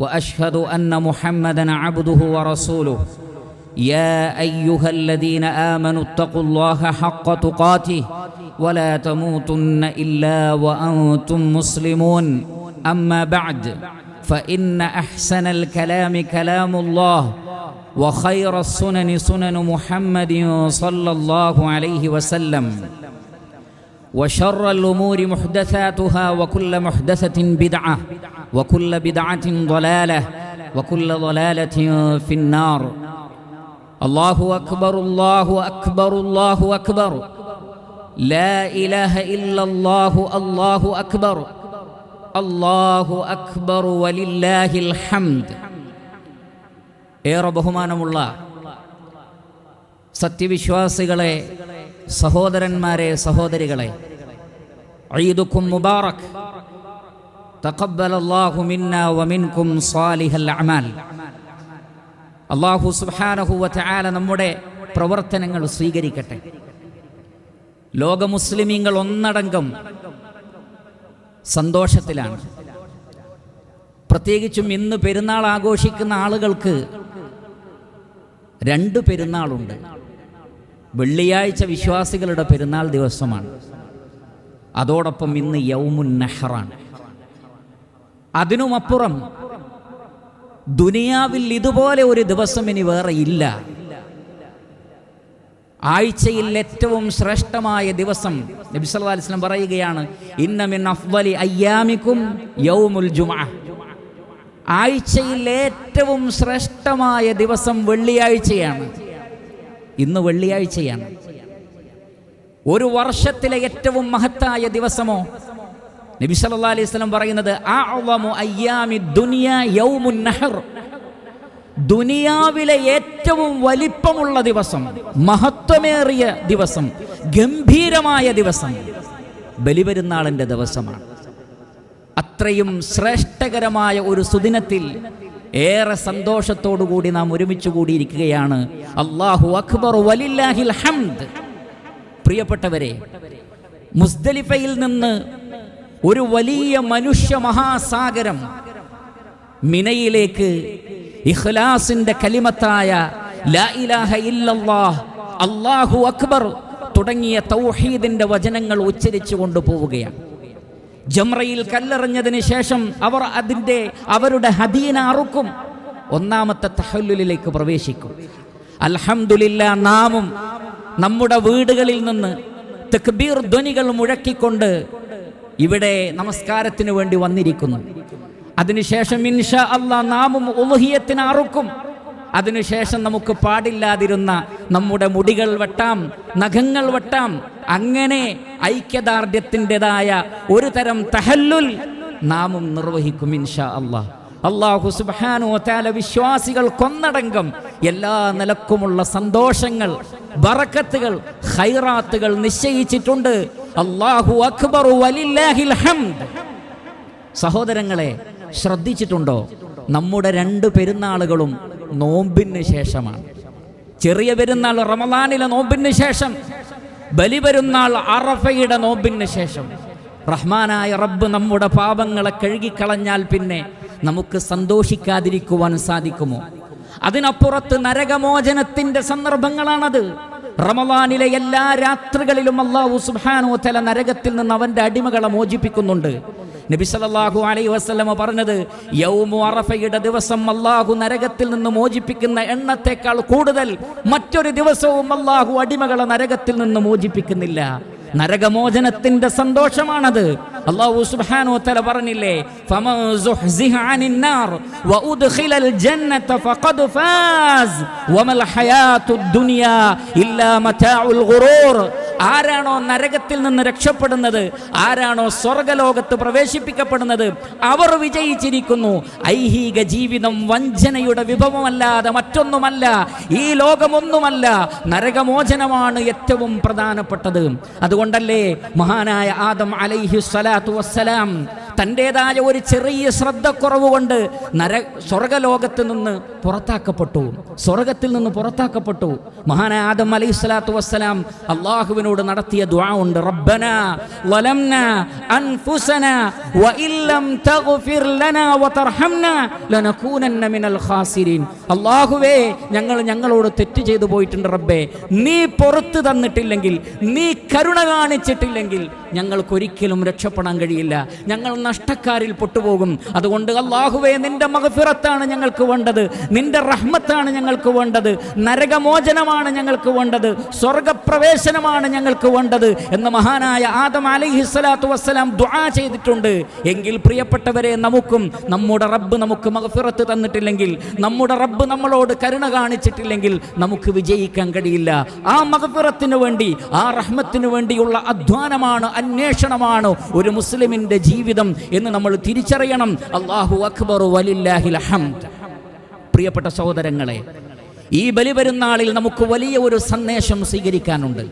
وأشهد أن محمدا عبده ورسوله. يا أيها الذين آمنوا اتقوا الله حق تقاته ولا تموتن إلا وأنتم مسلمون. أما بعد فإن أحسن الكلام كلام الله وخير السنن سنن محمد صلى الله عليه وسلم. وشر الأمور محدثاتها وكل محدثة بدعة وكل بدعة ضلالة وكل ضلالة في النار الله أكبر الله أكبر الله أكبر لا إله إلا الله الله أكبر الله أكبر ولله الحمد ഏറെ ബഹുമാനമുള്ള സത്യവിശ്വാസികളെ സഹോദരന്മാരെ സഹോദരികളെ ഈദുക്കും مبارك تقبل الله منا ومنكم صالح الاعمال الله سبحانه وتعالى നമ്മുടെ പ്രവർത്തനങ്ങൾ സ്വീകരിക്കട്ടെ. ലോക മുസ്ലിമീങ്ങൾ ഒന്നടങ്കം സന്തോഷത്തിലാണ്. പ്രത്യേകിച്ചും ഇന്ന് പെരുന്നാൾ ആഘോഷിക്കുന്ന ആളുകൾക്ക് രണ്ട് പെരുന്നാളുണ്ട്. വെള്ളിയാഴ്ച വിശ്വാസികളുടെ പെരുന്നാൾ ദിവസമാണ്. അതോടൊപ്പം ഇന്ന് യൗമുൻ നെഹ്റാണ്. അതിനുമപ്പുറം ദുനിയാവിൽ ഇതുപോലെ ഒരു ദിവസം ഇനി വേറെ ഇല്ല. ആഴ്ചയിൽ ഏറ്റവും ശ്രേഷ്ഠമായ ദിവസം നബി അലൈഹി വസല്ലം പറയുകയാണ് ഇന്ന മിൻ അഫ്വലി അയ്യാമിക്കും യൗമുൽ ജുമഅ ആഴ്ചയിൽ ഏറ്റവും ശ്രേഷ്ഠമായ ദിവസം വെള്ളിയാഴ്ചയാണ്. ഇന്ന് വെള്ളിയാഴ്ചയാണ്. ഒരു വർഷത്തിലെ ഏറ്റവും മഹത്തായ ദിവസമോ? നബി അലൈഹി സ്വലം പറയുന്നത് ദുനിയാവിലെ ഏറ്റവും വലിപ്പമുള്ള ദിവസം മഹത്വമേറിയ ദിവസം ഗംഭീരമായ ദിവസം ബലിപെരുന്നാളിന്റെ ദിവസമാണ്. അത്രയും ശ്രേഷ്ഠകരമായ ഒരു സുദിനത്തിൽ ഏറെ സന്തോഷത്തോടു കൂടി നാം ഒരുമിച്ച് കൂടിയിരിക്കുകയാണ്. അള്ളാഹു അക്ബർ വലില്ലാഹിൽ ഹംദ്. പ്രിയപ്പെട്ടവരെ മുസ്ദലിഫയിൽ നിന്ന് ഒരു വലിയ മനുഷ്യ മഹാസാഗരം മിനയിലേക്ക് ഇഖ്ലാസിന്റെ കലിമത്തായ ലാ ഇലാഹ ഇല്ലല്ലാഹ് അല്ലാഹു അക്ബർ തുടങ്ങിയ തൗഹീദിന്റെ വചനങ്ങൾ ഉച്ചരിച്ചു കൊണ്ടുപോവുകയാണ്. ജംറയിൽ കല്ലെറിഞ്ഞതിന് ശേഷം അവർ അതിന്റെ അവരുടെ ഹദീന അറുക്കും ഒന്നാമത്തെ തഹല്ലുലിലേക്ക് പ്രവേശിക്കും. അൽഹംദുലില്ല നാമും നമ്മുടെ വീടുകളിൽ നിന്ന് തക്ബീർ ധ്വനികൾ മുഴക്കിക്കൊണ്ട് ഇവിടെ നമസ്കാരത്തിന് വേണ്ടി വന്നിരിക്കുന്നു. അതിനുശേഷം ഇൻഷ അല്ല നാമും ഉലുഹിയത്തിന് അറുക്കും. അതിനുശേഷം നമുക്ക് പാടില്ലാതിരുന്ന നമ്മുടെ മുടികൾ വെട്ടാം നഖങ്ങൾ വെട്ടാം. അങ്ങനെ ഐക്യദാർഢ്യത്തിന്റെതായ ഒരു തരം തഹല്ലുൽ നാമും നിർവഹിക്കും ഇൻഷാ അള്ളാഹ് അള്ളാഹു സുബാനു താല വിശ്വാസികൾ കൊന്നടങ്കം എല്ലാ നിലക്കുമുള്ള സന്തോഷങ്ങൾ ബറക്കത്തുകൾ ഹൈറാത്തുകൾ നിശ്ചയിച്ചിട്ടുണ്ട്. അള്ളാഹു അക്ബർ വലില്ലാഹിൽ ഹംദ്. സഹോദരങ്ങളെ ശ്രദ്ധിച്ചിട്ടുണ്ടോ? നമ്മുടെ രണ്ട് പെരുന്നാളുകളും നോമ്പിന് ശേഷമാണ്. ചെറിയ പെരുന്നാൾ റമദാനിലെ നോമ്പിന് ശേഷം ബലി ബലിപെരുന്നാൾ അറഫയുടെ നോമ്പിന് ശേഷം. റഹ്മാനായ റബ്ബ് നമ്മുടെ പാപങ്ങളെ കഴുകിക്കളഞ്ഞാൽ പിന്നെ നമുക്ക് സന്തോഷിക്കാതിരിക്കുവാൻ സാധിക്കുമോ? അതിനപ്പുറത്ത് നരകമോചനത്തിന്റെ സന്ദർഭങ്ങളാണത്. റമവാനിലെ എല്ലാ രാത്രികളിലും അള്ളാഹു സുഹാനോ തല നരകത്തിൽ നിന്ന് അവന്റെ അടിമകളെ മോചിപ്പിക്കുന്നുണ്ട്. നബി സല്ലല്ലാഹു അലൈഹി വസല്ലമ പറഞ്ഞത് യൗമു അറഫയുടെ ദിവസം അള്ളാഹു നരകത്തിൽ നിന്ന് മോചിപ്പിക്കുന്ന എണ്ണത്തെക്കാൾ കൂടുതൽ മറ്റൊരു ദിവസവും അള്ളാഹു അടിമകളെ നരകത്തിൽ നിന്ന് മോചിപ്പിക്കുന്നില്ല. നരകമോചനത്തിന്റെ സന്തോഷമാണത്. അള്ളാഹു സുബ്ഹാനഹു തആല പറഞ്ഞില്ലേ ആരാണോ നരകത്തിൽ നിന്ന് രക്ഷപ്പെടുന്നത് ആരാണോ സ്വർഗലോകത്ത് പ്രവേശിപ്പിക്കപ്പെടുന്നത് അവർ വിജയിച്ചിരിക്കുന്നു. ഐഹിക ജീവിതം വഞ്ചനയുടെ വിഭവമല്ലാതെ മറ്റൊന്നുമല്ല ഈ ലോകമൊന്നുമല്ല നരകമോചനമാണ് ഏറ്റവും പ്രധാനപ്പെട്ടത്. അതുകൊണ്ടല്ലേ മഹാനായ ആദം അലൈഹി സ്വലാത്തു വസ്സലാം തന്റെതായ ഒരു ചെറിയ ശ്രദ്ധക്കുറവ് കൊണ്ട് നര സ്വർഗലോകത്ത് നിന്ന് പുറത്താക്കപ്പെട്ടു. സ്വർഗത്തിൽ നിന്ന് പുറത്താക്കപ്പെട്ടു. മഹാനായ ആദം അലൈഹി സ്വലാത്തു വസ്സലാം അള്ളാഹുവിനോട് നടത്തിയ ദ്വാ ഉണ്ട്. റബ്ബന വഇല്ലം ലനാ ലനകൂനന്ന മിനൽ ഖാസിരീൻ. അള്ളാഹുവേ ഞങ്ങൾ ഞങ്ങളോട് തെറ്റ് ചെയ്തു പോയിട്ടുണ്ട് റബ്ബേ. നീ പുറത്തു തന്നിട്ടില്ലെങ്കിൽ നീ കരുണ കാണിച്ചിട്ടില്ലെങ്കിൽ ഞങ്ങൾക്കൊരിക്കലും രക്ഷപ്പെടാൻ കഴിയില്ല. ഞങ്ങൾ നഷ്ടക്കാരിൽ പൊട്ടുപോകും. അതുകൊണ്ട് അള്ളാഹുവേ നിന്റെ മഹഫിറത്താണ് ഞങ്ങൾക്ക് വേണ്ടത്. നിന്റെ റഹ്മത്താണ് ഞങ്ങൾക്ക് വേണ്ടത് നരകമോചനമാണ് ഞങ്ങൾക്ക് വേണ്ടത് സ്വർഗപ്രവേശനമാണ് ഞങ്ങൾക്ക് വേണ്ടത് എന്ന് മഹാനായ ആദം അലൈഹി സ്വലാത്തു വസ്സലാം ദുആ ചെയ്തിട്ടുണ്ട്. എങ്കിൽ പ്രിയപ്പെട്ടവരെ നമുക്കും നമ്മുടെ റബ്ബ് നമുക്ക് മഹഫിറത്ത് തന്നിട്ടില്ലെങ്കിൽ നമ്മുടെ റബ്ബ് നമ്മളോട് കരുണ കാണിച്ചിട്ടില്ലെങ്കിൽ നമുക്ക് വിജയിക്കാൻ കഴിയില്ല. ആ മഹഫിറത്തിന് വേണ്ടി ആ റഹ്മത്തിന് വേണ്ടിയുള്ള അധ്വാനമാണ് അന്വേഷണമാണ് ഒരു മുസ്ലിമിന്റെ ജീവിതം എന്ന് നമ്മൾ തിരിച്ചറിയണം. അള്ളാഹു അക്ബർ വലില്ലാഹിൽ ഹംദ്. പ്രിയപ്പെട്ട സഹോദരങ്ങളെ ഈ ബലി വരുന്നാളിൽ നമുക്ക് വലിയ ഒരു സന്ദേശം സ്വീകരിക്കാനുണ്ട്.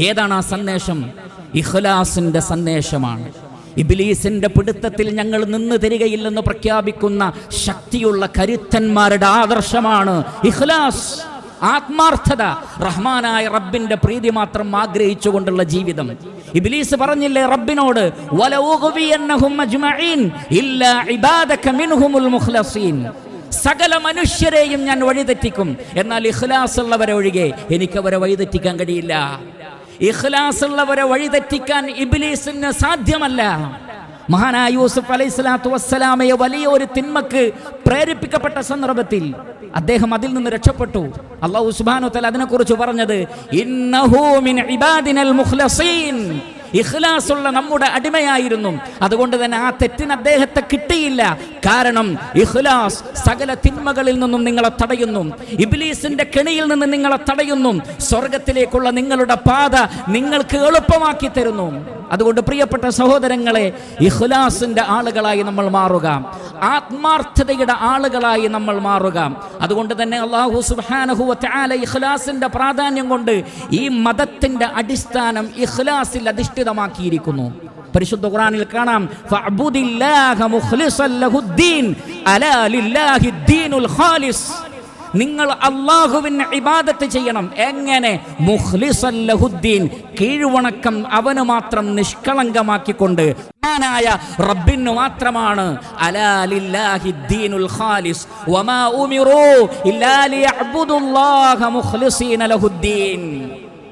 ഏതാണ് ആ സന്ദേശം? ഇഖ്ലാസിന്റെ സന്ദേശമാണ്. ഇബിലീസിന്റെ പിടുത്തത്തിൽ ഞങ്ങൾ നിന്ന് തരികയില്ലെന്ന് പ്രഖ്യാപിക്കുന്ന ശക്തിയുള്ള കരുത്തന്മാരുടെ ആദർശമാണ് ഇഖ്ലാസ് ആത്മാർത്ഥത റഹ്മാനായ റബ്ബിന്റെ പ്രീതി മാത്രം ആഗ്രഹിച്ചുകൊണ്ടുള്ള ജീവിതം. ഇബ്ലീസ് പറഞ്ഞില്ലേ റബ്ബിനോട് വലഊഗവിയന്നഹും അജ്മഈൻ ഇല്ലാ ഇബാദക മിൻഹുൽ സകല മനുഷ്യരെയും ഞാൻ വഴിതെറ്റിക്കും. എന്നാൽ ഇഖ്ലാസ് ഉള്ളവരെ ഒഴികെ എനിക്ക് അവരെ വഴിതെറ്റിക്കാൻ കഴിയില്ല. ഇഖ്ലാസ് ഉള്ളവരെ വഴിതെറ്റിക്കാൻ ഇബ്ലീസിന് സാധ്യമല്ല. മഹാനായ യൂസുഫ് അലൈഹി സ്വലാത്തു വസ്സലാമയെ വലിയ ഒരു തിന്മക്ക് പ്രേരിപ്പിക്കപ്പെട്ട സന്ദർഭത്തിൽ അദ്ദേഹം അതിൽ നിന്ന് രക്ഷപ്പെട്ടു. അള്ളാഹു സുബ്ഹാനഹു തആല അതിനെക്കുറിച്ച് പറഞ്ഞത് ഇഖ്ലാസുള്ള നമ്മുടെ അടിമയായിരുന്നു. അതുകൊണ്ട് തന്നെ ആ തെറ്റിന് അദ്ദേഹത്തെ കിട്ടിയില്ല. കാരണം ഇഖ്ലാസ് സകല തിന്മകളിൽ നിന്നും നിങ്ങളെ തടയുന്നു. ഇബ്ലീസിന്റെ കെണിയിൽ നിന്ന് നിങ്ങളെ തടയുന്നു. സ്വർഗത്തിലേക്കുള്ള നിങ്ങളുടെ പാത നിങ്ങൾക്ക് എളുപ്പമാക്കി തരുന്നു. അതുകൊണ്ട് പ്രിയപ്പെട്ട സഹോദരങ്ങളെ ഇഖ്ലാസിന്റെ ആളുകളായി നമ്മൾ മാറുക. ആത്മാർത്ഥതയുടെ ആളുകളായി നമ്മൾ മാറുക. അതുകൊണ്ട് തന്നെ അള്ളാഹു സുബ്ഹാനഹു വ തആല ഇഖ്ലാസിന്റെ പ്രാധാന്യം കൊണ്ട് ഈ മതത്തിന്റെ അടിസ്ഥാനം ഇഖ്ലാസിൽ അധിഷ്ഠിതമാക്കിയിരിക്കുന്നു. പരിശുദ്ധ ഖുറാനിൽ കാണാം മുഖ്ലിസല്ലഹുദ്ദീൻ ഖാലിസ്. നിങ്ങൾ അള്ളാഹുവിന് ഇബാദത്ത് ചെയ്യണം. എങ്ങനെ? മുഹ്ലിസല്ലഹുദ്ദീൻ കീഴ്വണക്കം അവന് മാത്രം നിഷ്കളങ്കമാക്കിക്കൊണ്ട്. ായ റബ്ബിന് മാത്രമാണ്. ഖാലിസ്.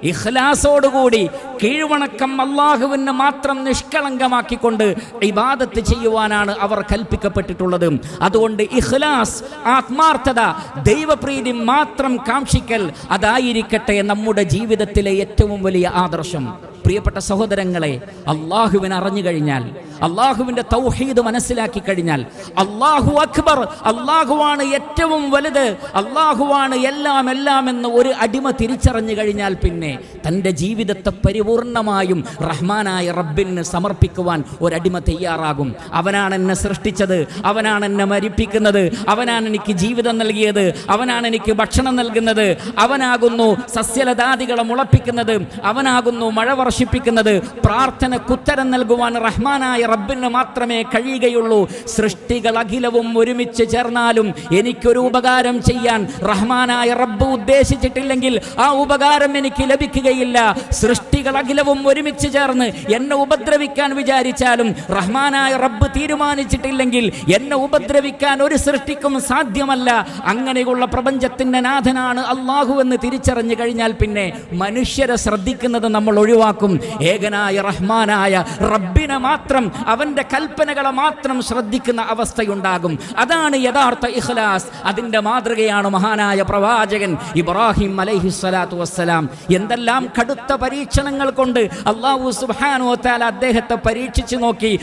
ഇഖ്ലാസോടുകൂടി കീഴ്വണക്കം അള്ളാഹുവിന് മാത്രം നിഷ്കളങ്കമാക്കിക്കൊണ്ട് ഇബാദത്ത് ചെയ്യുവാനാണ് അവർ കൽപ്പിക്കപ്പെട്ടിട്ടുള്ളത്. അതുകൊണ്ട് ഇഖ്ലാസ് ആത്മാർത്ഥത ദൈവപ്രീതി മാത്രം കാക്ഷിക്കൽ അതായിരിക്കട്ടെ നമ്മുടെ ജീവിതത്തിലെ ഏറ്റവും വലിയ ആദർശം. പ്രിയപ്പെട്ട സഹോദരങ്ങളെ അള്ളാഹുവിനെ അറിഞ്ഞു കഴിഞ്ഞാൽ അള്ളാഹുവിന്റെ തൗഹീദ് മനസ്സിലാക്കി കഴിഞ്ഞാൽ അള്ളാഹു അക്ബർ അള്ളാഹുവാണ് ഏറ്റവും വലുത് അള്ളാഹുവാണ് എല്ലാം എല്ലാം എന്ന് ഒരു അടിമ തിരിച്ചറിഞ്ഞു കഴിഞ്ഞാൽ പിന്നെ തന്റെ ജീവിതത്തെ പരിപൂർണമായും റഹ്മാനായ റബ്ബിന് സമർപ്പിക്കുവാൻ ഒരടിമ തയ്യാറാകും. അവനാണ് എന്നെ സൃഷ്ടിച്ചത് അവനാണ് എന്നെ മരിപ്പിക്കുന്നത് അവനാണ് എനിക്ക് ജീവിതം നൽകിയത് അവനാണ് എനിക്ക് ഭക്ഷണം നൽകുന്നത് അവനാകുന്നു സസ്യലതാദികളെ മുളപ്പിക്കുന്നത് അവനാകുന്നു മഴ വർഷിപ്പിക്കുന്നത് പ്രാർത്ഥനക്കുത്തരം നൽകുവാൻ റഹ്മാനായ റബ്ബിന് മാത്രമേ കഴിയുകയുള്ളൂ. സൃഷ്ടികൾ അഖിലവും ഒരുമിച്ച് ചേർന്നാലും എനിക്കൊരു ഉപകാരം ചെയ്യാൻ റഹ്മാനായ റബ്ബ് ഉദ്ദേശിച്ചിട്ടില്ലെങ്കിൽ ആ ഉപകാരം എനിക്ക് ലഭിക്കുകയില്ല. സൃഷ്ടികൾ അഖിലവും ഒരുമിച്ച് ചേർന്ന് എന്നെ ഉപദ്രവിക്കാൻ വിചാരിച്ചാലും റഹ്മാനായ റബ്ബ് തീരുമാനിച്ചിട്ടില്ലെങ്കിൽ എന്നെ ഉപദ്രവിക്കാൻ ഒരു സൃഷ്ടിക്കും സാധ്യമല്ല. അങ്ങനെയുള്ള പ്രപഞ്ചത്തിന്റെ നാഥനാണ് അള്ളാഹു എന്ന് തിരിച്ചറിഞ്ഞു കഴിഞ്ഞാൽ പിന്നെ മനുഷ്യരെ ശ്രദ്ധിക്കുന്നത് നമ്മൾ ഒഴിവാക്കും. ഏകനായ റഹ്മാനായ റബ്ബിനെ മാത്രം അവന്റെ കൽപ്പനകളെ മാത്രം ശ്രദ്ധിക്കുന്ന അവസ്ഥയുണ്ടാകും. അതാണ് യഥാർത്ഥ ഇഖ്ലാസ്. അതിന്റെ മാതൃകയാണ് മഹാനായ പ്രവാചകൻ ഇബ്രാഹിം അലൈഹി സ്വലാത്തു വസ്സലാം. എന്തെല്ലാം കടുത്ത പരീക്ഷണങ്ങൾ കൊണ്ട് അള്ളാഹു സുബ്ഹാനഹു താല അദ്ദേഹത്തെ പരീക്ഷിച്ചു നോക്കി.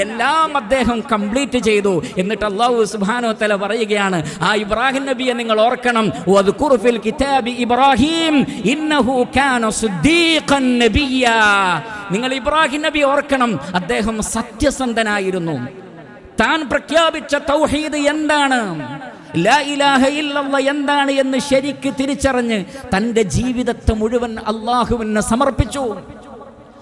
എല്ലാം അദ്ദേഹം കംപ്ലീറ്റ് ചെയ്തു. എന്നിട്ട് അള്ളാഹു സുബ്ഹാനഹു വതആല പറയുകയാണ് ആ ഇബ്രാഹിം നബിയെ നിങ്ങൾ ഓർക്കണം. ഇബ്രാഹിം. ഇന്നഹു കാന നിങ്ങൾ ഇബ്രാഹിം നബി ഓർക്കണം അദ്ദേഹം സത്യസന്ധനായിരുന്നു. താൻ പ്രഖ്യാപിച്ച തൗഹീദ് എന്താണ്? എന്താണ് എന്ന് ശരിക്ക് തിരിച്ചറിഞ്ഞ് തന്റെ ജീവിതത്തെ മുഴുവൻ അള്ളാഹുവിന് സമർപ്പിച്ചു.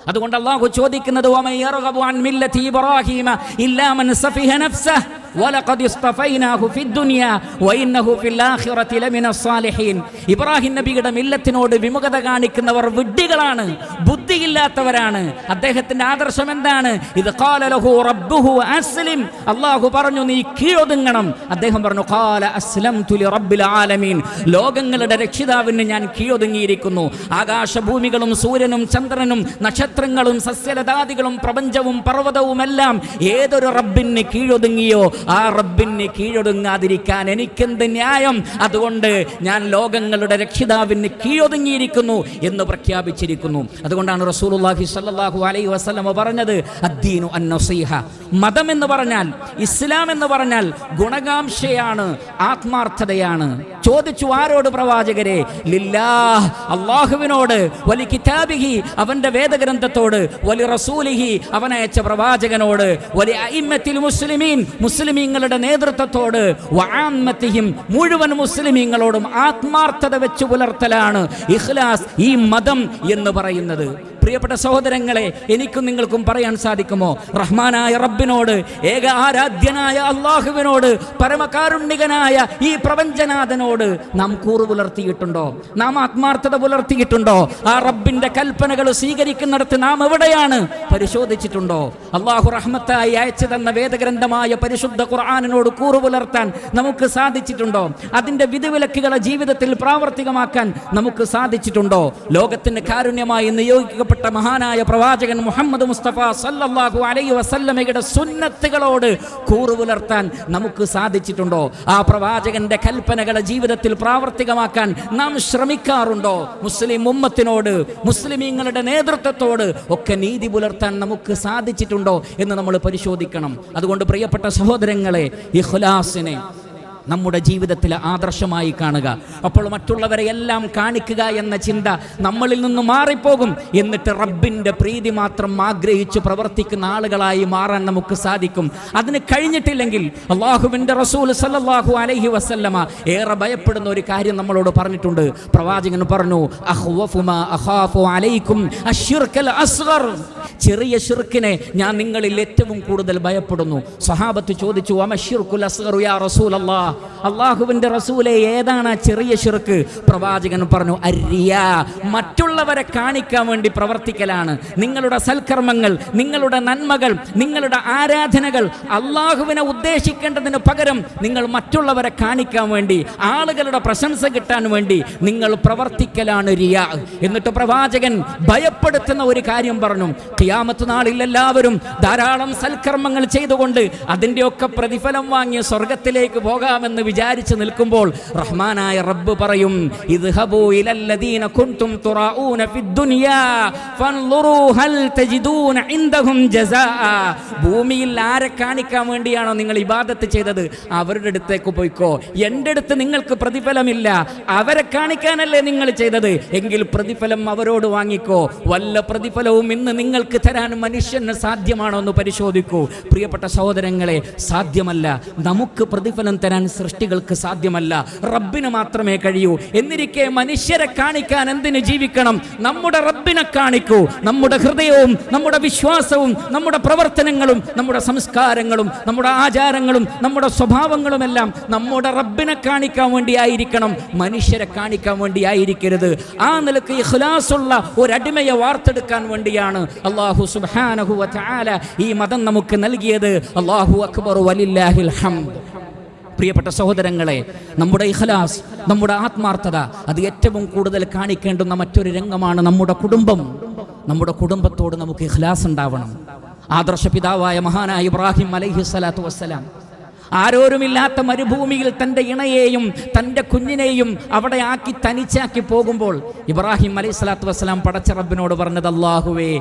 അതുകൊണ്ട് അള്ളാഹു ചോദിക്കുന്നത് "വമൻ ഇല്ലാമൻ ഇബ്രാഹീമ ഇല്ലാ മൻ സഫിഹ നഫ്സഹ്. വലഖദ് ഇസ്തഫൈനാഹു ഫിദ്ദുനിയ വഇന്നഹു ഫിൽ ആഖിറതി ലമിന സ്സാലിഹീൻ ഇബ്രാഹിം നബിയുടെ മില്ലത്തിനോട് വിമുഖത കാണിക്കുന്നവർ വിഡ്ഢികളാണ് ബുദ്ധിയില്ലാത്തവരാണ്. അദ്ദേഹത്തിന്റെ ആദർശം എന്താണ്? ഇത് ഖാല ലഹു റബ്ബുഹു അസ്ലിം. അല്ലാഹു പറഞ്ഞു നീ കീഴൊതുങ്ങണം. അദ്ദേഹം പറഞ്ഞു ഖാല അസ്ലംതു ലിറബ്ബിൽ ആലമീൻ. ലോകങ്ങളുടെ രക്ഷിതാവിന് ഞാൻ കീഴൊതുങ്ങിയിരിക്കുന്നു. ആകാശഭൂമികളും സൂര്യനും ചന്ദ്രനും നക്ഷത്രങ്ങളും സസ്യലതാദികളും പ്രപഞ്ചവും പർവതവുമെല്ലാം ഏതൊരു റബ്ബിന് കീഴൊതുങ്ങിയോ ആ റബ്ബിന് കീഴൊടുങ്ങാതിരിക്കാൻ എനിക്കെന്ത് ന്യായം? അതുകൊണ്ട് ഞാൻ ലോകങ്ങളുടെ രക്ഷിതാവിന് കീഴൊതുങ്ങിയിരിക്കുന്നു എന്ന് പ്രഖ്യാപിച്ചിരിക്കുന്നു. അതുകൊണ്ടാണ് റസൂലുള്ളാഹി സ്വല്ലല്ലാഹു അലൈഹി വസ്ലമ പറഞ്ഞത് അദ്ദീനു അന്നൊസീഹ മതം എന്ന് പറഞ്ഞാൽ ഇസ്ലാം എന്ന് പറഞ്ഞാൽ ഗുണകാംക്ഷയാണ് ആത്മാർത്ഥതയാണ്. ചോദിച്ചു ആരോട് പ്രവാചകരെ? ലില്ലാഹ് അള്ളാഹുവിനോട്. വലി കിതാബിഹി അവന്റെ വേദഗ്രന്ഥത്തോട്. വലി റസൂലിഹി അവനയച്ച പ്രവാചകനോട്. വലി മുസ്ലിമീൻ മുസ്ലിമീങ്ങളുടെ നേതൃത്വത്തോട് വാമത്തിയും മുഴുവൻ മുസ്ലിമീങ്ങളോടും ആത്മാർത്ഥത വെച്ച് പുലർത്തലാണ് ഇഖ്ലാസ് ഈ മതം എന്ന് പറയുന്നത്. പ്രിയപ്പെട്ട സഹോദരങ്ങളെ എനിക്കും നിങ്ങൾക്കും പറയാൻ സാധിക്കുമോ? റഹ്മാനായ റബ്ബിനോട് ഏക ആരാധ്യനായ അള്ളാഹുവിനോട് പരമകാരുണ്യകനായ ഈ പ്രപഞ്ചനാഥനോട് നാം കൂറു പുലർത്തിയിട്ടുണ്ടോ? നാം ആത്മാർത്ഥത പുലർത്തിയിട്ടുണ്ടോ? ആ റബ്ബിന്റെ കൽപ്പനകൾ സ്വീകരിക്കുന്നിടത്ത് നാം എവിടെയാണ് പരിശോധിച്ചിട്ടുണ്ടോ? അള്ളാഹു റഹ്മത്തായി അയച്ചു തന്ന വേദഗ്രന്ഥമായ പരിശുദ്ധ ഖുർആാനിനോട് കൂറു പുലർത്താൻ നമുക്ക് സാധിച്ചിട്ടുണ്ടോ? അതിന്റെ വിധിവിലക്കുകളെ ജീവിതത്തിൽ പ്രാവർത്തികമാക്കാൻ നമുക്ക് സാധിച്ചിട്ടുണ്ടോ? ലോകത്തിന്റെ കാരുണ്യമായി നിയോഗിക്കപ്പെട്ട മഹാനായ പ്രവാചകൻ മുഹമ്മദ് മുസ്തഫ സല്ലല്ലാഹു അലൈ വസല്ലമയുടെ സുന്നത്തുകളോട് കൂറു പുലർത്താൻ നമുക്ക് സാധിച്ചിട്ടുണ്ടോ? ആ പ്രവാചകന്റെ കൽപ്പനകളെ ജീവിതത്തിൽ പ്രാവർത്തികമാക്കാൻ നാം ശ്രമിക്കാറുണ്ടോ? മുസ്ലിം ഉമ്മത്തിനോട് മുസ്ലിമീങ്ങളുടെ നേതൃത്വത്തോട് ഒക്കെ നീതി പുലർത്താൻ നമുക്ക് സാധിച്ചിട്ടുണ്ടോ എന്ന് നമ്മൾ പരിശോധിക്കണം. അതുകൊണ്ട് പ്രിയപ്പെട്ട സഹോദരങ്ങളെ ഇഖ്ലാസിനെ നമ്മുടെ ജീവിതത്തിൽ ആദർശമായി കാണുക. അപ്പോൾ മറ്റുള്ളവരെ എല്ലാം കാണിക്കുക എന്ന ചിന്ത നമ്മളിൽ നിന്ന് മാറിപ്പോകും. എന്നിട്ട് റബ്ബിന്റെ പ്രീതി മാത്രം ആഗ്രഹിച്ച് പ്രവർത്തിക്കുന്ന ആളുകളായി മാറാൻ നമുക്ക് സാധിക്കും. അതിന് കഴിഞ്ഞിട്ടില്ലെങ്കിൽ അള്ളാഹുവിന്റെ റസൂൽ സല്ലല്ലാഹു അലൈഹി വസല്ലമ ഏറെ ഭയപ്പെടുന്ന ഒരു കാര്യം നമ്മളോട് പറഞ്ഞിട്ടുണ്ട്. പ്രവാചകൻ പറഞ്ഞു "അഖ്വഫുമാ അഖാഫു അലൈക്കും അശ്ശിർക്കൽ അസ്ഗർ." ചെറിയ ഷിർക്കിനെ ഞാൻ നിങ്ങളിൽ ഏറ്റവും കൂടുതൽ ഭയപ്പെടുന്നു. സഹാബത്ത് ചോദിച്ചു അമഷിർക്കുൽ അസ്ഗർ യാ റസൂലല്ലാ? അള്ളാഹുവിന്റെ റസൂലെ ഏതാണ് ആ ചെറിയ ഷിർക്ക് പ്രവാചകൻ പറഞ്ഞു അരിയ. മറ്റുള്ളവരെ കാണിക്കാൻ വേണ്ടി പ്രവർത്തിക്കലാണ്. നിങ്ങളുടെ സൽക്കർമ്മങ്ങൾ നിങ്ങളുടെ നന്മകൾ നിങ്ങളുടെ ആരാധനകൾ അള്ളാഹുവിനെ ഉദ്ദേശിക്കേണ്ടതിന് പകരം നിങ്ങൾ മറ്റുള്ളവരെ കാണിക്കാൻ വേണ്ടി ആളുകളുടെ പ്രശംസ കിട്ടാൻ വേണ്ടി നിങ്ങൾ പ്രവർത്തിക്കലാണ് റിയ. എന്നിട്ട് പ്രവാചകൻ ഭയപ്പെടുത്തുന്ന ഒരു കാര്യം പറഞ്ഞു. ക്യാമത്ത് നാളിൽ എല്ലാവരും ധാരാളം സൽക്കർമ്മങ്ങൾ ചെയ്തുകൊണ്ട് അതിന്റെയൊക്കെ പ്രതിഫലം വാങ്ങിയ സ്വർഗത്തിലേക്ക് പോകാമെന്ന് വിചാരിച്ച് നിൽക്കുമ്പോൾ റഹ്മാനായ റബ്ബ് പറയും ഭൂമിയിൽ ആരെ കാണിക്കാൻ വേണ്ടിയാണോ നിങ്ങൾ ഇബാദത്ത് ചെയ്തത്? അവരുടെ അടുത്തേക്ക് പോയിക്കോ. എന്റെ അടുത്ത് നിങ്ങൾക്ക് പ്രതിഫലമില്ല. അവരെ കാണിക്കാനല്ലേ നിങ്ങൾ ചെയ്തത്? എങ്കിൽ പ്രതിഫലം അവരോട് വാങ്ങിക്കോ. വല്ല പ്രതിഫലവും ഇന്ന് നിങ്ങൾക്ക് തരാൻ മനുഷ്യന് സാധ്യമാണോ എന്ന് പരിശോധിക്കൂ. പ്രിയപ്പെട്ട സഹോദരങ്ങളെ സാധ്യമല്ല. നമുക്ക് പ്രതിഫലം തരാൻ സൃഷ്ടികൾക്ക് സാധ്യമല്ല. റബ്ബിന് മാത്രമേ കഴിയൂ. എന്നിരിക്കെ മനുഷ്യരെ കാണിക്കാൻ എന്തിന് ജീവിക്കണം? നമ്മുടെ റബ്ബിനെ കാണിക്കൂ. നമ്മുടെ ഹൃദയവും നമ്മുടെ വിശ്വാസവും നമ്മുടെ പ്രവർത്തനങ്ങളും നമ്മുടെ സംസ്കാരങ്ങളും നമ്മുടെ ആചാരങ്ങളും നമ്മുടെ സ്വഭാവങ്ങളുമെല്ലാം നമ്മുടെ റബ്ബിനെ കാണിക്കാൻ വേണ്ടിയായിരിക്കണം. മനുഷ്യരെ കാണിക്കാൻ വേണ്ടിയായിരിക്കരുത്. ആ നിലയ്ക്ക് ഇഖ്ലാസുള്ള ഒരടിമയെ വാർത്തെടുക്കാൻ വേണ്ടിയാണ് അള്ളാഹു സുബ്ഹാനഹു വ ഈ മതം നമുക്ക് നൽകിയത്. അള്ളാഹു അക്ബർ വലില്ലാഹിൽ ഹംദ്. പ്രിയപ്പെട്ട സഹോദരങ്ങളെ നമ്മുടെ ഇഖലാസ് നമ്മുടെ ആത്മാർത്ഥത അത് ഏറ്റവും കൂടുതൽ കാണിക്കേണ്ടുന്ന മറ്റൊരു രംഗമാണ് നമ്മുടെ കുടുംബം. നമ്മുടെ കുടുംബത്തോട് നമുക്ക് ഇഖ്ലാസ് ഉണ്ടാവണം. ആദർശ പിതാവായ മഹാനായ ഇബ്രാഹിം അലൈഹി സ്വലാത്തു വസ്സലാം ആരോരുമില്ലാത്ത മരുഭൂമിയിൽ തന്റെ ഇണയെയും തന്റെ കുഞ്ഞിനെയും അവിടെ ആക്കി തനിച്ചാക്കി പോകുമ്പോൾ ഇബ്രാഹിം അലൈഹി സ്വലാത്തു വസ്സലാം പടച്ച റബ്ബിനോട് പറഞ്ഞത് അള്ളാഹുവേ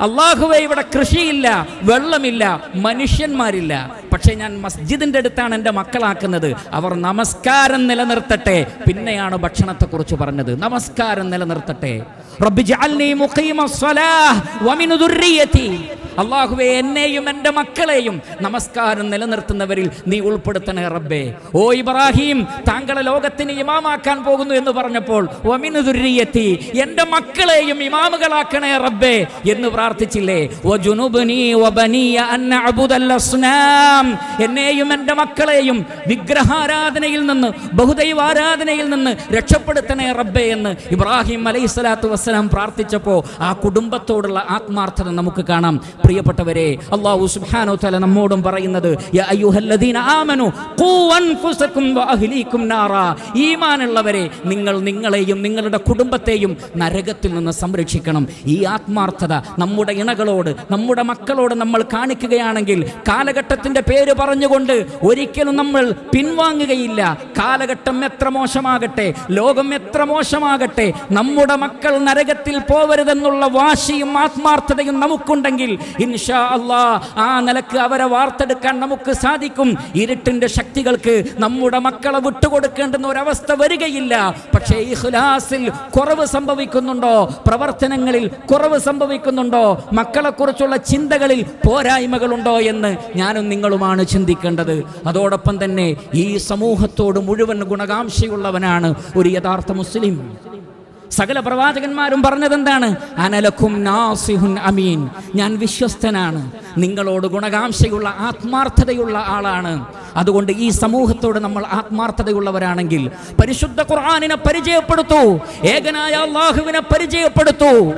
അള്ളാഹുവെ ഇവിടെ കൃഷിയില്ല വെള്ളമില്ല മനുഷ്യന്മാരില്ല. പക്ഷേ ഞാൻ മസ്ജിദിന്റെ അടുത്താണ് എന്റെ മക്കളാക്കുന്നത്. അവർ നമസ്കാരം നിലനിർത്തട്ടെ. പിന്നെയാണ് ഭക്ഷണത്തെക്കുറിച്ച് പറഞ്ഞത്. നമസ്കാരം നിലനിർത്തട്ടെ. റബ്ബി അള്ളാഹുവെ എന്നെയും എന്റെ മക്കളെയും നമസ്കാരം നിലനിർത്തുന്നവരിൽ നീ ഉൾപ്പെടുത്തണേ റബ്ബേ. ഓ ഇബ്രാഹിം താങ്കളെ ലോകത്തിന് ഇമാമാക്കാൻ പോകുന്നു എന്ന് പറഞ്ഞപ്പോൾ "വമിൻ ദുർരിയത്തി എന്റെ മക്കളെയും ഇമാമുകളാക്കണേ റബ്ബേ എന്ന് പ്രാർത്ഥിച്ചില്ലേ. എന്നെയും എന്റെ മക്കളെയും വിഗ്രഹാരാധനയിൽ നിന്ന് ബഹുദൈവാരാധനയിൽ നിന്ന് രക്ഷപ്പെടുത്തണേ റബ്ബേ എന്ന് ഇബ്രാഹിം അലൈഹി സ്വലാത്തു വസ്സലാം പ്രാർത്ഥിച്ചപ്പോൾ ആ കുടുംബത്തോടുള്ള ആത്മാർത്ഥത നമുക്ക് കാണാം. പ്രിയപ്പെട്ടവരെ അള്ളാഹു സുബ്ഹാനഹു തആല നമ്മോടും പറയുന്നത് ഈമാനുള്ളവരെ നിങ്ങൾ നിങ്ങളെയും നിങ്ങളുടെ കുടുംബത്തെയും നരകത്തിൽ നിന്ന് സംരക്ഷിക്കണം. ഈ ആത്മാർത്ഥത നമ്മുടെ ഇണകളോട് നമ്മുടെ മക്കളോട് നമ്മൾ കാണിക്കുകയാണെങ്കിൽ കാലഘട്ടത്തിന്റെ പേര് പറഞ്ഞുകൊണ്ട് ഒരിക്കലും നമ്മൾ പിൻവാങ്ങുകയില്ല. കാലഘട്ടം എത്ര മോശമാകട്ടെ ലോകം എത്ര മോശമാകട്ടെ നമ്മുടെ മക്കൾ നരകത്തിൽ പോവരുതെന്നുള്ള വാശിയും ആത്മാർത്ഥതയും നമുക്കുണ്ടെങ്കിൽ ഇൻഷാ അള്ളാ ആ നിലയ്ക്ക് അവരെ വാർത്തെടുക്കാൻ നമുക്ക് സാധിക്കും. ഇരുട്ടിന്റെ ശക്തികൾക്ക് നമ്മുടെ മക്കളെ വിട്ടുകൊടുക്കേണ്ടുന്ന ഒരവസ്ഥ വരികയില്ല. പക്ഷേ ഇഖ്ലാസിൽ കുറവ് സംഭവിക്കുന്നുണ്ടോ? പ്രവർത്തനങ്ങളിൽ കുറവ് സംഭവിക്കുന്നുണ്ടോ? മക്കളെക്കുറിച്ചുള്ള ചിന്തകളിൽ പോരായ്മകളുണ്ടോ എന്ന് ഞാനും നിങ്ങളുമാണ് ചിന്തിക്കേണ്ടത്. അതോടൊപ്പം തന്നെ ഈ സമൂഹത്തോട് മുഴുവൻ ഗുണകാംക്ഷയുള്ളവനാണ് ഒരു യഥാർത്ഥ മുസ്ലിം. സകല പ്രവാചകന്മാരും പറഞ്ഞതെന്താണ്? അനലക്കും നാസിഹുൻ അമീൻ. ഞാൻ വിശ്വസ്തനാണ്. നിങ്ങളോട് ഗുണകാംക്ഷയുള്ള ആത്മാർത്ഥതയുള്ള ആളാണ്. അതുകൊണ്ട് ഈ സമൂഹത്തോട് നമ്മൾ ആത്മാർത്ഥതയുള്ളവരാണെങ്കിൽ പരിശുദ്ധ ഖുർആാനിനെ പരിചയപ്പെടുത്തു. ഏകനായ അള്ളാഹുവിനെ പരിചയപ്പെടുത്തൂ.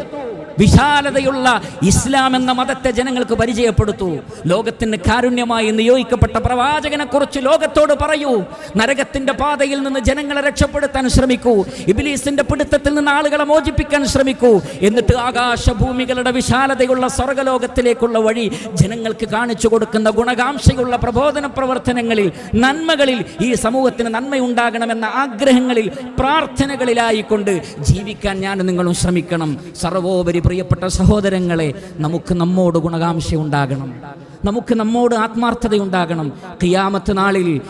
വിശാലതയുള്ള ഇസ്ലാം എന്ന മതത്തെ ജനങ്ങൾക്ക് പരിചയപ്പെടുത്തു. ലോകത്തിന് കാരുണ്യമായി നിയോഗിക്കപ്പെട്ട പ്രവാചകനെ കുറിച്ച് ലോകത്തോട് പറയൂ. നരകത്തിന്റെ പാതയിൽ നിന്ന് ജനങ്ങളെ രക്ഷപ്പെടുത്താൻ ശ്രമിക്കൂ. ഇബിലീസിന്റെ പിടുത്തത്തിൽ നിന്ന് ആളുകളെ മോചിപ്പിക്കാൻ ശ്രമിക്കൂ. എന്നിട്ട് ആകാശഭൂമികളുടെ വിശാലതയുള്ള സ്വർഗലോകത്തിലേക്കുള്ള വഴി ജനങ്ങൾക്ക് കാണിച്ചു കൊടുക്കുന്ന ഗുണകാംക്ഷയുള്ള പ്രബോധന പ്രവർത്തനങ്ങളിൽ നന്മകളിൽ ഈ സമൂഹത്തിന് നന്മയുണ്ടാകണമെന്ന ആഗ്രഹങ്ങളിൽ പ്രാർത്ഥനകളിലായിക്കൊണ്ട് ജീവിക്കാൻ ഞാൻ നിങ്ങളും ശ്രമിക്കണം. സർവോപരി പ്രിയപ്പെട്ട സഹോദരങ്ങളെ നമുക്ക് നമ്മോട് ഗുണകാംക്ഷ ഉണ്ടാകണം നമുക്ക് നമ്മോട് ആത്മാർത്ഥതയുണ്ടാകണം. ഖിയാമത്ത് നാളിൽ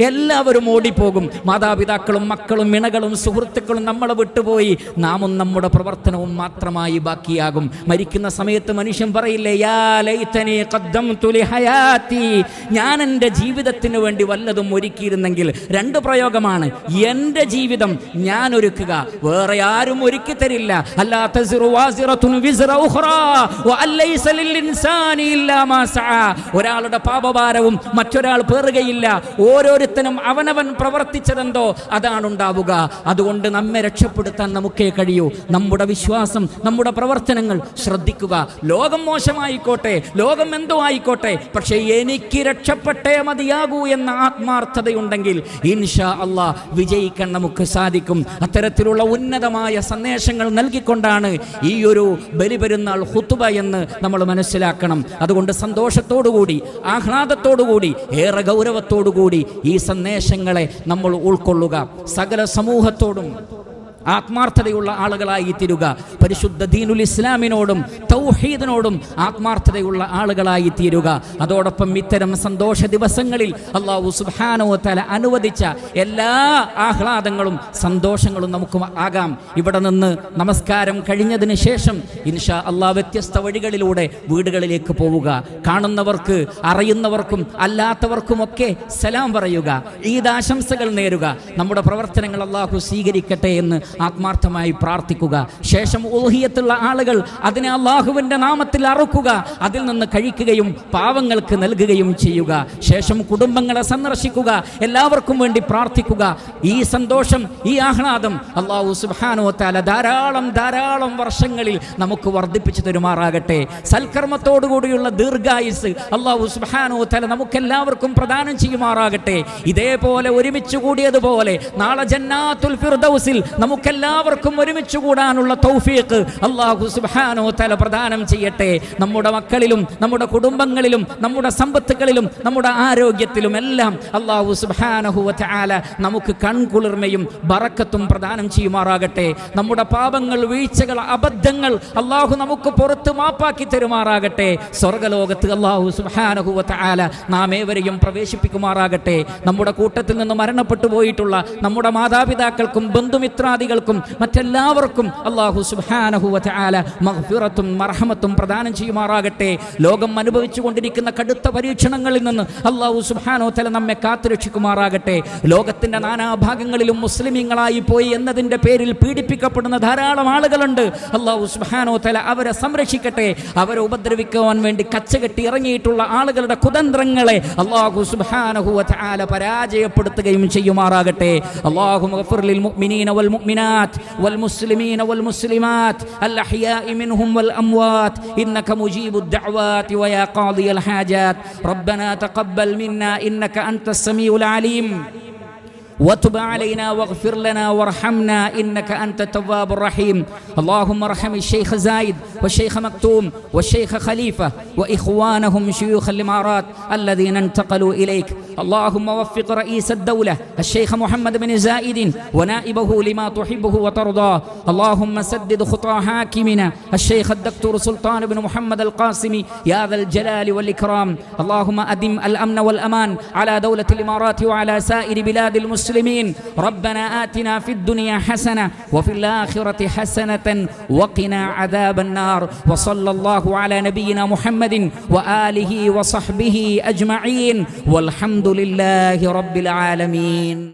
എല്ലാവരും ഓടിപ്പോകും. മാതാപിതാക്കളും മക്കളും ഇണകളും സുഹൃത്തുക്കളും നമ്മളെ വിട്ടുപോയി. നാമും നമ്മുടെ പ്രവർത്തനവും മാത്രമായി ബാക്കിയാകും. മരിക്കുന്ന സമയത്ത് മനുഷ്യൻ പറയില്ലേ ഞാൻ എന്റെ ജീവിതത്തിന് വേണ്ടി വല്ലതും ഒരുക്കിയിരുന്നെങ്കിൽ രണ്ട് പ്രയോഗമാണ്. എന്റെ ജീവിതം ഞാൻ ഒരുക്കുക. വേറെ ആരും ഒരുക്കി തരില്ല. അല്ലാ ഒരാളുടെ പാപഭാരവും മറ്റൊരാൾ പേറുകയില്ല. ഓരോരുത്തനും അവനവൻ പ്രവർത്തിച്ചതെന്തോ അതാണ് ഉണ്ടാവുക അതുകൊണ്ട് നമ്മെ രക്ഷപ്പെടുത്താൻ നമുക്കേ കഴിയൂ. നമ്മുടെ വിശ്വാസം നമ്മുടെ പ്രവർത്തനങ്ങൾ ശ്രദ്ധിക്കുക. ലോകം മോശമായിക്കോട്ടെ ലോകം എന്തോ ആയിക്കോട്ടെ പക്ഷേ എനിക്ക് രക്ഷപ്പെട്ടേ മതിയാകൂ എന്ന ആത്മാർത്ഥതയുണ്ടെങ്കിൽ ഇൻഷാ അള്ളാ വിജയിക്കാൻ നമുക്ക് സാധിക്കും. അത്തരത്തിലുള്ള ഉന്നതമായ സന്ദേശങ്ങൾ നൽകിക്കൊണ്ടാണ് ഈ ഒരു ബലിപെരുന്നാൾ ഹുത്തുബ എന്ന് നമ്മൾ മനസ്സിലാക്കണം. അതുകൊണ്ട് സന്തോഷത്തോടുകൂടി ആഹ്ലാദത്തോടുകൂടി ഏറെ ഗൗരവത്തോടുകൂടി ഈ സന്ദേശങ്ങളെ നമ്മൾ ഉൾക്കൊള്ളുക. സകല സമൂഹത്തോടും ആത്മാർത്ഥതയുള്ള ആളുകളായി തീരുക. പരിശുദ്ധ ദീനുൽ ഇസ്ലാമിനോടും തൗഹീദിനോടും ആത്മാർത്ഥതയുള്ള ആളുകളായി തീരുക. അതോടൊപ്പം ഇത്തരം സന്തോഷ ദിവസങ്ങളിൽ അള്ളാഹു സുബ്ഹാനഹു തല അനുവദിച്ച എല്ലാ ആഹ്ലാദങ്ങളും സന്തോഷങ്ങളും നമുക്ക് ആകാം. ഇവിടെ നിന്ന് നമസ്കാരം കഴിഞ്ഞതിന് ശേഷം ഇൻഷാ അള്ളാഹ് വ്യത്യസ്ത വഴികളിലൂടെ വീടുകളിലേക്ക് പോവുക. കാണുന്നവർക്ക് അറിയുന്നവർക്കും അല്ലാത്തവർക്കുമൊക്കെ സലാം പറയുക. ഈദ് ആശംസകൾ നേരുക. നമ്മുടെ പ്രവർത്തനങ്ങൾ അള്ളാഹു സ്വീകരിക്കട്ടെ എന്ന് ആത്മാർത്ഥമായി പ്രാർത്ഥിക്കുക. ശേഷം ഊഹിയത്തുള്ള ആളുകൾ അതിനെ അള്ളാഹുവിന്റെ നാമത്തിൽ അറുക്കുക. അതിൽ നിന്ന് കഴിക്കുകയും പാവങ്ങൾക്ക് നൽകുകയും ചെയ്യുക. ശേഷം കുടുംബങ്ങളെ സന്ദർശിക്കുക. എല്ലാവർക്കും വേണ്ടി പ്രാർത്ഥിക്കുക. ഈ സന്തോഷം ഈ ആഹ്ലാദം അള്ളാഹു സുബാനോ താല ധാരാളം ധാരാളം വർഷങ്ങളിൽ നമുക്ക് വർദ്ധിപ്പിച്ചു തരുമാറാകട്ടെ. സൽക്കർമ്മത്തോടുകൂടിയുള്ള ദീർഘായുസ് അള്ളാഹു സുബാനോ താല നമുക്കെല്ലാവർക്കും പ്രദാനം ചെയ്യുമാറാകട്ടെ. ഇതേപോലെ ഒരുമിച്ച് കൂടിയതുപോലെ നാളെ ജന്നാത്തുൽ ഫിർദൌസിൽ നമുക്ക് നമുക്കെല്ലാവർക്കും ഒരുമിച്ച് കൂടാനുള്ള തൗഫീഖ് അള്ളാഹു സുബാനോ തല പ്രദാനം ചെയ്യട്ടെ. നമ്മുടെ മക്കളിലും നമ്മുടെ കുടുംബങ്ങളിലും നമ്മുടെ സമ്പത്തുകളിലും നമ്മുടെ ആരോഗ്യത്തിലും എല്ലാം അള്ളാഹു സുബ്ഹാനഹു തആല നമുക്ക് കൺകുളിർമയും ബറക്കത്തും പ്രദാനം ചെയ്യുമാറാകട്ടെ. നമ്മുടെ പാപങ്ങൾ വീഴ്ചകൾ അബദ്ധങ്ങൾ അള്ളാഹു നമുക്ക് പുറത്ത് മാപ്പാക്കി തരുമാറാകട്ടെ. സ്വർഗലോകത്ത് അള്ളാഹു സുബ്ഹാനഹു തആല നാം ഏവരെയും പ്രവേശിപ്പിക്കുമാറാകട്ടെ. നമ്മുടെ കൂട്ടത്തിൽ നിന്ന് മരണപ്പെട്ടു പോയിട്ടുള്ള നമ്മുടെ മാതാപിതാക്കൾക്കും ബന്ധുമിത്രാദികൾക്കും മറ്റെല്ലാവർക്കും അള്ളാഹു സുബ്ഹാനഹു തആല മഗ്ഫിറത്തും മർഹമത്തും പ്രദാനം ചെയ്യുമാറാകട്ടെ. ലോകം അനുഭവിച്ചു കൊണ്ടിരിക്കുന്ന കടുത്ത പരീക്ഷണങ്ങളിൽ നിന്ന് അള്ളാഹു സുബ്ഹാനഹു തല നമ്മെ കാത്തുരക്ഷിക്കുമാറാകട്ടെ ലോകത്തിന്റെ നാനാഭാഗങ്ങളിലും മുസ്ലിമീങ്ങളായി പോയി എന്നതിന്റെ പേരിൽ പീഡിപ്പിക്കപ്പെടുന്ന ധാരാളം ആളുകളുണ്ട്. അള്ളാഹു സുബ്ഹാനഹു തല അവരെ സംരക്ഷിക്കട്ടെ. അവരെ ഉപദ്രവിക്കുവാൻ വേണ്ടി കച്ചകെട്ടി ഇറങ്ങിയിട്ടുള്ള ആളുകളുടെ കുതന്ത്രങ്ങളെ അള്ളാഹു സുബ്ഹാനഹു തആല പരാജയപ്പെടുത്തുകയും ചെയ്യുമാറാകട്ടെ. അള്ളാഹു മുഖഫുറിൽ മുഅ്മിനീന വൽ മുഅ്മിനാത്ത് والمؤمنات والمسلمين والمسلمات الأحياء منهم والأموات. إنك مجيب الدعوات ويا قاضي الحاجات. ربنا تقبل منا إنك أنت السميع العليم. وتب علينا واغفر لنا وارحمنا إنك أنت التواب الرحيم. اللهم ارحم الشيخ زايد والشيخ مكتوم والشيخ خليفة وإخوانهم شيوخ الإمارات الذين انتقلوا إليك. اللهم وفق رئيس الدولة الشيخ محمد بن زايد ونائبه لما تحبه وترضاه. اللهم سدد خطى حاكمنا الشيخ الدكتور سلطان بن محمد القاسمي يا ذا الجلال والإكرام. اللهم أدم الأمن والأمان على دولة الإمارات وعلى سائر بلاد المسلمين. ربنا آتنا في الدنيا حسنة وفي الآخرة حسنة وقنا عذاب النار. وصلى الله على نبينا محمد وآله وصحبه أجمعين. والحمد لله رب العالمين.